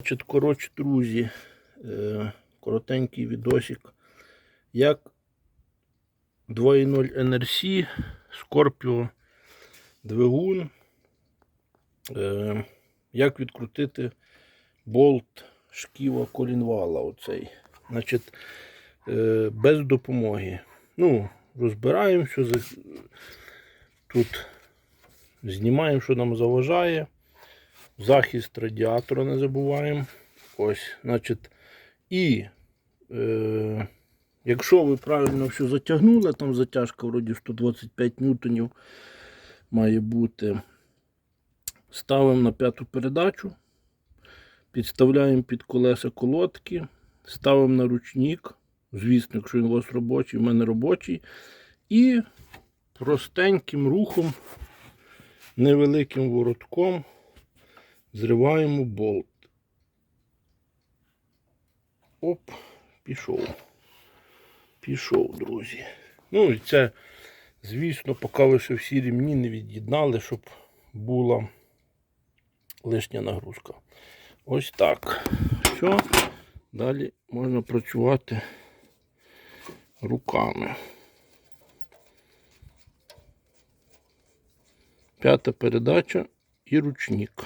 Значить, коротше, друзі, е, коротенький відосик. Як 2.0 NRC, Scorpio двигун. Е, як відкрутити болт шківа колінвала оцей. Значить, е, без допомоги. Ну, що тут знімаємо, що нам заважає. Захист радіатора не забуваємо. Ось, значить, і е, якщо ви правильно все затягнули, там затяжка вроді 125 ньютонів має бути. Ставимо на п'яту передачу, підставляємо під колеса колодки, ставимо на ручник. Звісно, якщо він у вас робочий, в мене робочий. І простеньким рухом, невеликим воротком зриваємо болт. Оп, пішов. Пішов, друзі. Ну і це, звісно, поки ви ще всі рівні не від'єднали, щоб була лишня нагрузка. Ось так. Все. Далі можна працювати руками. П'ята передача і ручник.